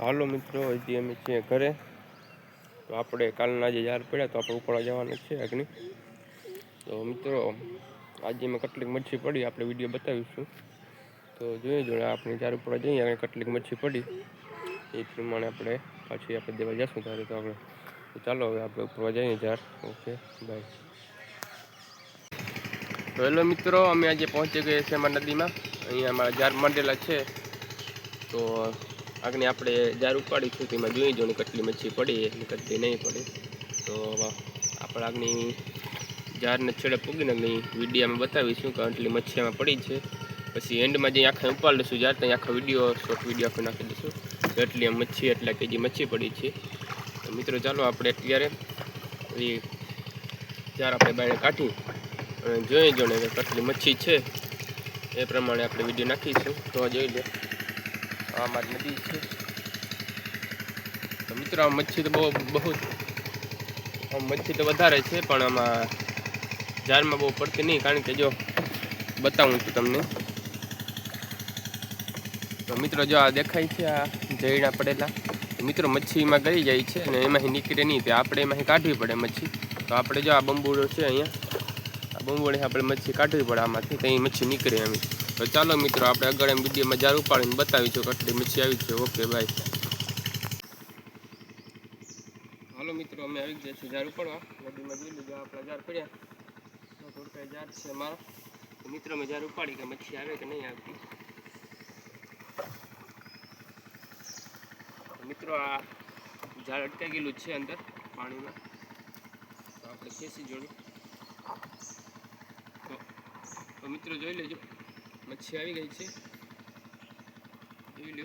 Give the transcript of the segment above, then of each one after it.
હાલો મિત્રો, હજી અમે છીએ ઘરે. તો આપણે કાલના જે યાર પડ્યા તો આપણે ઉપાડવા જવાના છે અગ્નિ તો મિત્રો, આજે મેં કેટલીક મચ્છી પડી, આપણે વીડિયો બતાવીશું. તો જોઈએ જોડે આપણે યાર ઉપર જઈએ અને કેટલીક મચ્છી પડી. એ પ્રમાણે આપણે પાછી આપણે દેવા જઈશું ત્યારે તો આપણે. તો ચાલો હવે આપણે ઉપાડવા જઈએ યાર ઓકે, બાય. તો હેલો મિત્રો, અમે આજે પહોંચી ગયા છે અમારા નદીમાં. અહીંયા અમારા જાર માંડેલા છે. તો આગળ આપણે જાર ઉપાડીશું તેમાં જોઈ જો કેટલી મચ્છી પડી અને કેટલી નહીં પડે. તો આપણે આગની જારને છેડે પૂગીને આગની વિડીયોમાં બતાવીશું કે આટલી મચ્છી આમાં પડી છે. પછી એન્ડમાં જે આખા ઉપાડી લઈશું જાર, ત્યાં આખા વીડિયો શોર્ટ વીડિયો આપણે નાખી દઈશું. એટલી મચ્છી, એટલા કેજી મચ્છી પડી છે. તો મિત્રો, ચાલો આપણે અત્યારે એ જાર આપણે બાયણે કાઢી અને જોઈ જો ને કેટલી મચ્છી છે. એ પ્રમાણે આપણે વીડિયો નાખીશું. તો જોઈ લો. આ અમારી નદી છે. મિત્રો આ મચ્છી તો બહુ બહુ મચ્છી તો વધારે છે, પણ આમાં જારમાં બહુ પડતી નહીં. કારણ કે જો, બતાવું છું તમને. તો મિત્રો, જો આ દેખાય છે આ જૈડા પડેલા. મિત્રો મચ્છીમાં ગળી જાય છે અને એમાંથી નીકળે નહીં. તે આપણે એમાંથી કાઢવી પડે મચ્છી. તો આપણે જો આ બંબુડો છે અહીંયા, આ બંબુડે આપણે મચ્છી કાઢવી પડે આમાંથી. ત્યાં મચ્છી નીકળે એમ. તો ચાલો મિત્રો, આપણે આગળ એમ વિડીયોમાં જાર ઉપાડીને બતાવીશું કટલી મચ્છી આવી છે. ઓકે બાય હાલો મિત્રો, અમે આવી ગયા છીએ જાર ઉપાડવા. નદીમાં જોઈ લીધું, આપણા જાર પડ્યા. થોડું જાર છે મારા મિત્રો મેં જાર ઉપાડી કે મચ્છી આવે કે નહીં આવતી. મિત્રો, આ ઝાડ અટકાઈ છે અંદર, પાણીમાં. તો આપણે ખેંચી જોડું. તો મિત્રો, જોઈ લેજો. મચ્છી આવી ગઈ છે. જોઈ લો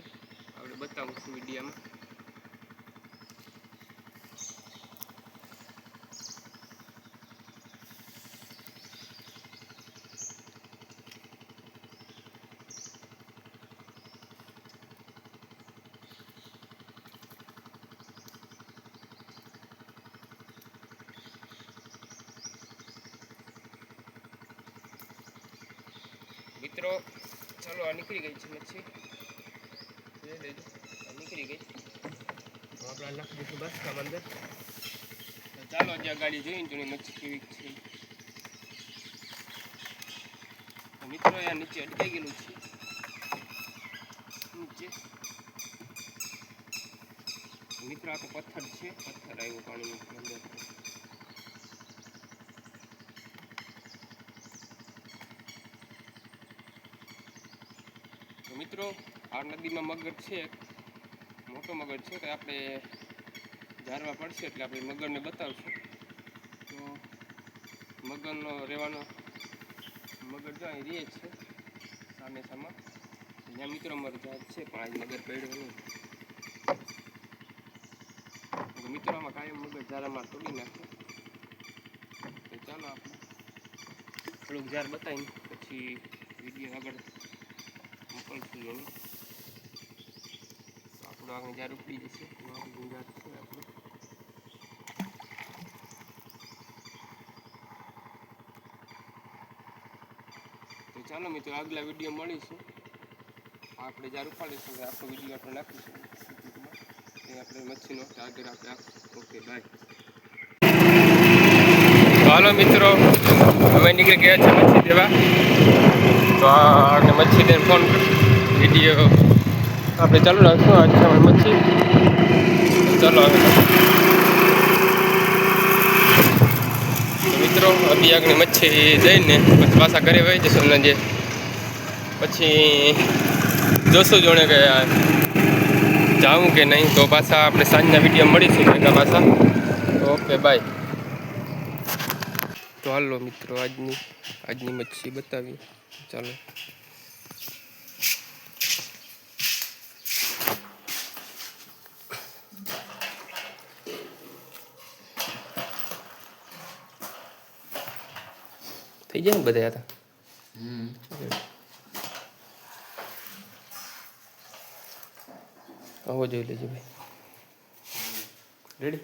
આપણે બતાવું છું વિડીયામાં. મિત્રો ચાલો આ નીકળી ગઈ છે મચ્છી. નીકળી ગઈ. આપણે નાખી દઈશું બસ કામ અંદર. ચાલો જ્યાં ગાડી જોઈને જોઈને મચ્છી કેવી છે. મિત્રો અહીંયા નીચે અટકાઈ ગયેલું છે. નીચે. મિત્રો આ તો પથ્થર છે. પથ્થર આવ્યો પાણીમાં અંદર. મિત્રો, આ નદીમાં મગર છે. મોટો મગર છે, તો આપણે ઝારવા પડશે એટલે આપણે મગરને બતાવશું. તો મગરનો રહેવાનો, મગર જો અહીં રહે છે, સામે સામા. ત્યાં મિત્રો અમારું ઝાડ છે, પણ આજ મગર પડ્યો નહીં. મિત્રોમાં કાયમ મગર ઝારામાં તોડી નાખે. તો ચાલો આપણે થોડુંક ઝાર બતાવીને પછી વીડિયો આગળ જોડું આપણું આગળ જાર ઉપડી જશે આપણું તો ચાલો મિત્રો, આગલા વીડિયો મળીશું. આપણે જાર ઉપાડીશું એટલે આપણો વીડિયો આપણે નાખીશું. એ આપણે મચ્છીનો આગળ આપણે ઓકે બાય હાલો મિત્રો, અમે નીકળી ગયા છે મચ્છી દેવા. તો આ મચ્છી ને ફોન વીડિયો આપણે ચાલુ રાખશું આજે સમય મચ્છી ચાલો મિત્રો અભિયાગની મચ્છી જઈને પછી પાછા ઘરે વહી જશું જે પછી જોશું જોણે કે જાઉં કે નહીં, તો પાછા આપણે સાંજના વીડિયો મળીશું ભેગા પાછા. Okay, bye. તો હાલો મિત્રો, આજની આજની મચ્છી બતાવી ચાલો. થઈ જાય ને બધા હતા આવો જોઈ લેજો ભાઈ. રેડી